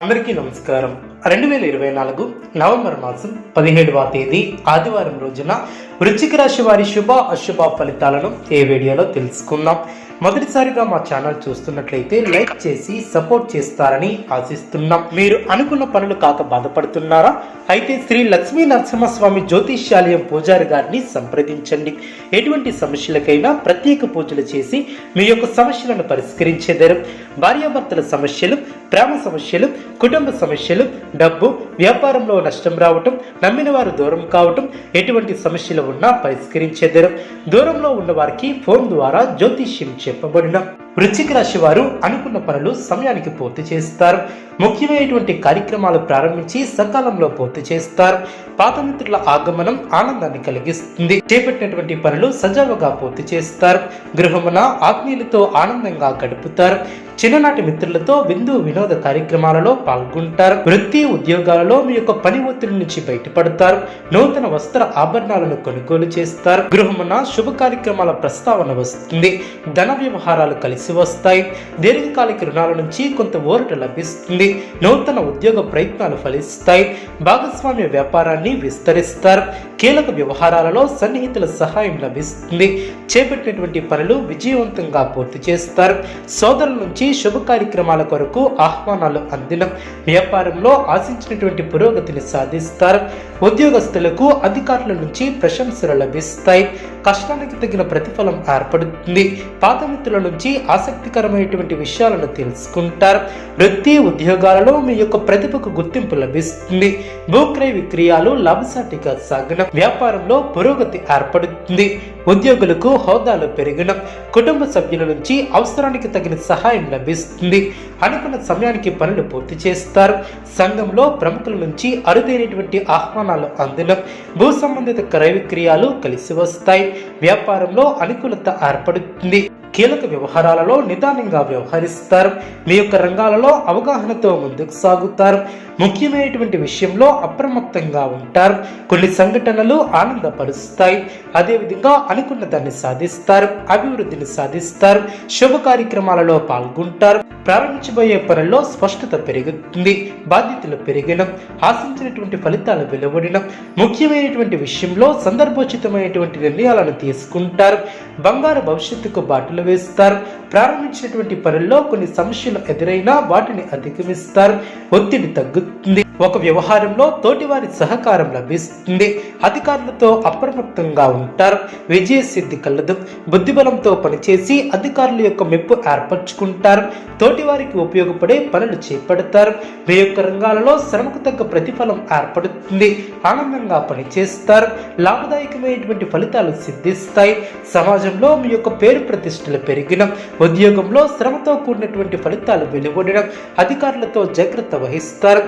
అందరికీ నమస్కారం. రెండు వేల ఇరవై నాలుగు నవంబర్ మాసం పదిహేడవ తేదీ ఆదివారం రోజున వృశ్చిక రాశి వారి శుభ అశుభ ఫలితాలను ఏ వీడియోలో తెలుసుకుందాం. మొదటిసారిగా మా ఛానల్ చూస్తున్నట్లయితే లైక్ చేసి సపోర్ట్ చేస్తారని ఆశిస్తున్నాం. మీరు అనుకున్న పనులు కాక బాధపడుతున్నారా? అయితే శ్రీ లక్ష్మీ నరసింహస్వామి జ్యోతిష్యాలయం పూజారి గారిని సంప్రదించండి. ఎటువంటి సమస్యలకైనా ప్రత్యేక పూజలు చేసి మీ యొక్క సమస్యలను పరిష్కరించేదారు. భార్యాభర్తల సమస్యలు ప్రేమ సమస్యలు కుటుంబ సమస్యలు డబ్బు వ్యాపారంలో నష్టం రావటం నమ్మిన వారు దూరం కావటం ఎటువంటి సమస్యలు ఉన్నా పరిష్కరించేదారు. దూరంలో ఉన్న వారికి ఫోన్ ద్వారా జ్యోతిష్యం చెప్పబడిన వృశ్చిక రాశి వారు అనుకున్న పనులు సమయానికి పూర్తి చేస్తారు. ముఖ్యమైనటువంటి కార్యక్రమాలు ప్రారంభించి సకాలంలో పూర్తి చేస్తారు. పాత మిత్రుల ఆగమనం ఆనందాన్ని కలిగిస్తుంది. చేపట్టినటువంటి పనులు సజావుగా పూర్తి చేస్తారు. గృహమున ఆత్మీయులతో ఆనందంగా గడుపుతారు. చిన్ననాటి మిత్రులతో విందు వినోద కార్యక్రమాలలో పాల్గొంటారు. వృత్తి ఉద్యోగాలలో మీ యొక్క పని ఒత్తిడి నుంచి బయటపడతారు. నూతన వస్త్ర ఆభరణాలను కొనుగోలు చేస్తారు. గృహమున శుభ కార్యక్రమాల ప్రస్తావన వస్తుంది. ధన వ్యవహారాలు కలిసి వస్తాయి. దీర్ఘకాలిక రుణాల నుంచి కొంత ఊరట లభిస్తుంది. నూతన ఉద్యోగ ప్రయత్నాలు ఫలిస్తాయి. భాగస్వామ్య వ్యాపారాన్ని విస్తరిస్తారు. కీలక వ్యవహారాలలో సన్నిహితుల సహాయం లభిస్తుంది. చేపట్టినటువంటి పనులు విజయవంతంగా పూర్తి చేస్తారు. సోదరుల నుంచి శుభ కార్యక్రమాల కొరకు ఆహ్వానాలు అందిన వ్యాపారంలో ఆశించినటువంటి పురోగతిని సాధిస్తారు. ఉద్యోగస్తులకు అధికారుల నుంచి ప్రశంసలు లభిస్తాయి. కష్టానికి తగిన ప్రతిఫలం ఏర్పడుతుంది. పాతమిత్రుల నుంచి ఆసక్తికరమైనటువంటి విషయాలను తెలుసుకుంటారు. వృత్తి ఉద్యోగాలలో మీ యొక్క ప్రతిభకు గుర్తింపు లభిస్తుంది. భూక్రయ విక్రయాలు లాభసాటిగా సాగడం. వ్యాపారంలో పురోగతి ఏర్పడుతుంది. ఉద్యోగులకు హోదాలు పెరిగిన కుటుంబ సభ్యుల నుంచి అవసరానికి తగిన సహాయం లభిస్తుంది. అనుకున్న సమయానికి పనులు పూర్తి చేస్తారు. సంఘంలో ప్రముఖుల నుంచి అరుదైనటువంటి ఆహ్వానాలు అందడం భూ సంబంధిత క్రయ విక్రయాలు కలిసి వస్తాయి. వ్యాపారంలో అనుకూలత ఏర్పడుతుంది. కీలక వ్యవహారాలలో నిదానంగా వ్యవహరిస్తారు. మీ యొక్క రంగాలలో అవగాహనతో ముందుకు సాగుతారు. ముఖ్యమైనటువంటి విషయంలో అప్రమత్తంగా ఉంటారు. కొన్ని సంఘటనలు ఆనందపరుస్తాయి. అదేవిధంగా అనుకున్న దాన్ని సాధిస్తారు. అభివృద్ధిని సాధిస్తారు. శుభ కార్యక్రమాలలో పాల్గొంటారు. ప్రారంభించబోయే పనుల్లో స్పష్టత పెరుగుతుంది. బాధ్యతలు పెరిగిన ఆశించినటువంటి ఫలితాలు వెలువడిన ముఖ్యమైనటువంటి విషయంలో సందర్భోచితమైనటువంటి నిర్ణయాలను తీసుకుంటారు. బంగారు భవిష్యత్తుకు బాటలు వేస్తారు. ప్రారంభించినటువంటి పనుల్లో కొన్ని సమస్యలు ఎదురైనా వాటిని అధిగమిస్తారు. ఒత్తిడి తగ్గుతుంది. ఒక వ్యవహారంలో తోటివారి సహకారం లభిస్తుంది. అధికారులతో అప్రమత్తంగా ఉంటారు. విజయ సిద్ధి కలదు. బుద్ధిబలంతో పనిచేసి అధికారుల యొక్క మెప్పు ఏర్పరచుకుంటారు. తోటివారికి ఉపయోగపడే పనులు చేపడతారు. మీ యొక్క రంగాలలో శ్రమకు తగ్గ ప్రతిఫలం ఏర్పడుతుంది. ఆనందంగా పనిచేస్తారు. లాభదాయకమైనటువంటి ఫలితాలు సిద్ధిస్తాయి. సమాజంలో మీ యొక్క పేరు ప్రతిష్టలు పెరిగిన. ఉద్యోగంలో శ్రమతో కూడినటువంటి ఫలితాలు వెలువడడం అధికారులతో జాగ్రత్త వహిస్తారు.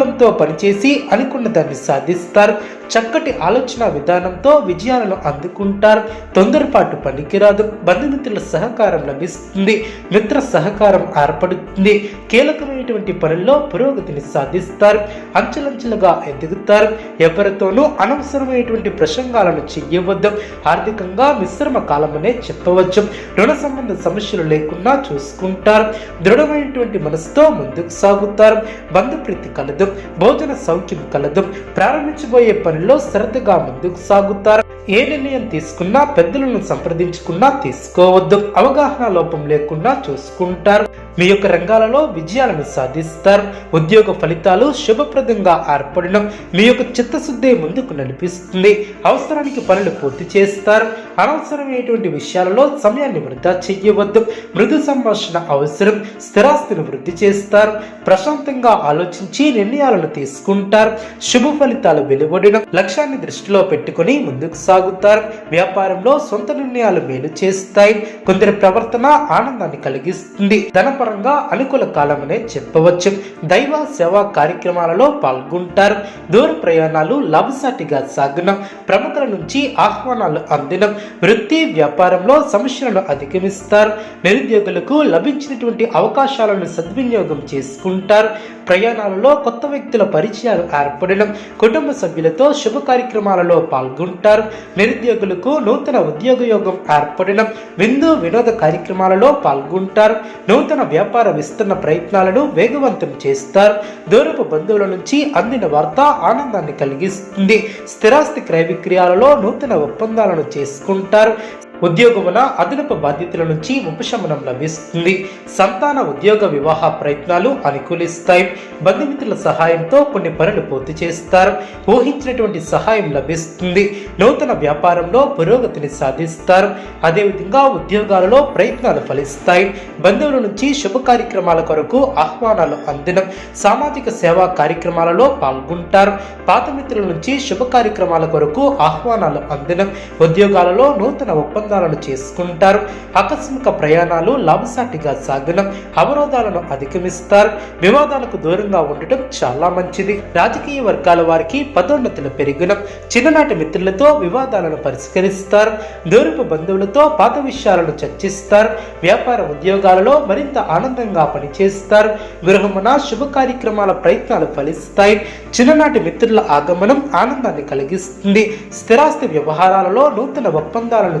బుద్ధిబలంతో పనిచేసి అనుకున్న దాన్ని సాధిస్తారు. చక్కటి ఆలోచన విధానంతో విజయాలను అందుకుంటారు. తొందరపాటు పనికిరాదు. బంధుమిత్రుల సహకారం లభిస్తుంది. మిత్ర సహకారం ఏర్పడుతుంది. కీలకమైనటువంటి పనుల్లో పురోగతిని సాధిస్తారు. అంచెలంచెలుగా ఎదుగుతారు. ఎవరితోనూ అనవసరమైనటువంటి ప్రసంగాలను చెయ్యవద్దు. ఆర్థికంగా మిశ్రమ కాలమనే చెప్పవచ్చు. రుణ సంబంధ సమస్యలు లేకుండా చూసుకుంటారు. దృఢమైనటువంటి మనసుతో ముందుకు సాగుతారు. బంధుప్రీతి కలదు. భోజన సౌఖ్యం కలదు ప్రారంభించబోయే పనిలో శ్రద్ధగా ముందుకు సాగుతారు. ఏ నిర్ణయం తీసుకున్నా పెద్దలను సంప్రదించుకున్నా తీసుకోవద్దు. అవగాహన లోపం లేకుండా చూసుకుంటారు. మీ యొక్క రంగాలలో విజయాలను సాధిస్తారు. ఉద్యోగ ఫలితాలు శుభప్రదంగా ఏర్పడడం మీ యొక్క చిత్తశుద్ధి ముందుకు నడిపిస్తుంది. అవసరానికి పనులు పూర్తి చేస్తారు. అనవసరమైనటువంటి విషయాలలో సమయాన్ని వృధా చెయ్యవద్దు మృదు సంభాషణ అవసరం. స్థిరాస్తిని వృద్ధి చేస్తారు. ప్రశాంతంగా ఆలోచించి నిర్ణయాలను తీసుకుంటారు. శుభ ఫలితాలు వెలువడడం లక్ష్యాన్ని దృష్టిలో పెట్టుకుని ముందుకు సాగుతారు. వ్యాపారంలో సొంత నిర్ణయాలు మేలు చేస్తాయి. కొందరి ప్రవర్తన ఆనందాన్ని కలిగిస్తుంది. ధనపరంగా అనుకూల కాలమనే చెప్పవచ్చు. దైవ సేవా కార్యక్రమాలలో పాల్గొంటారు. దూర ప్రయాణాలు లాభసాటిగా సాగడం. ప్రముఖుల నుంచి ఆహ్వానాలు అందడం వృత్తి వ్యాపారంలో సమస్యలను అధిగమిస్తారు. నిరుద్యోగులకు లభించినటువంటి అవకాశాలను సద్వినియోగం చేసుకుంటారు. ప్రయాణాలలో కొత్త వ్యక్తుల పరిచయాలు ఏర్పడడం కుటుంబ సభ్యులతో శుభ కార్యక్రమాలలో పాల్గొంటారు. నిరుద్యోగులకు నూతన ఉద్యోగ యోగం ఏర్పడడం విందు వినోద కార్యక్రమాలలో పాల్గొంటారు. నూతన వ్యాపార విస్తరణ ప్రయత్నాలను వేగవంతం చేస్తారు. దూరపు బంధువుల నుంచి అందిన వార్త ఆనందాన్ని కలిగిస్తుంది. స్థిరాస్తి క్రయ విక్రయాలలో నూతన ఒప్పందాలను చేసుకుంటారు. ఉద్యోగమున అదనపు బాధ్యతల నుంచి ఉపశమనం లభిస్తుంది. సంతాన ఉద్యోగ వివాహ ప్రయత్నాలు అనుకూలిస్తాయి. బంధుమిత్రుల సహాయంతో కొన్ని పనులు పూర్తి చేస్తారు. ఊహించినటువంటి సహాయం లభిస్తుంది. నూతన వ్యాపారంలో పురోగతిని సాధిస్తారు. అదేవిధంగా ఉద్యోగాలలో ప్రయత్నాలు ఫలిస్తాయి. బంధువుల నుంచి శుభ కార్యక్రమాల కొరకు ఆహ్వానాలు అందినం. సామాజిక సేవా కార్యక్రమాలలో పాల్గొంటారు. పాత మిత్రుల నుంచి శుభ కార్యక్రమాల కొరకు ఆహ్వానాలు అందినం. ఉద్యోగాలలో నూతన ఒప్పందాలను చేసుకుంటారు. ఆకస్మిక ప్రయాణాలు లాభసాటిగా సాగడం అవరోధాలను అధిగమిస్తారు. వివాదాలకు దూరంగా ఉండటం చాలా మంచిది. రాజకీయ వర్గాల వారికి పదోన్నతులు పెరిగిన చిన్ననాటి మిత్రులతో వివాదాలను పరిష్కరిస్తారు. దూరపు బంధువులతో పాత విషయాలను చర్చిస్తారు. వ్యాపార ఉద్యోగాలలో మరింత ఆనందంగా పనిచేస్తారు. గృహమున శుభ కార్యక్రమాల ప్రయత్నాలు ఫలిస్తాయి. చిన్ననాటి మిత్రుల ఆగమనం ఆనందాన్ని కలిగిస్తుంది. స్థిరాస్తి వ్యవహారాలలో నూతన ఒప్పందాలను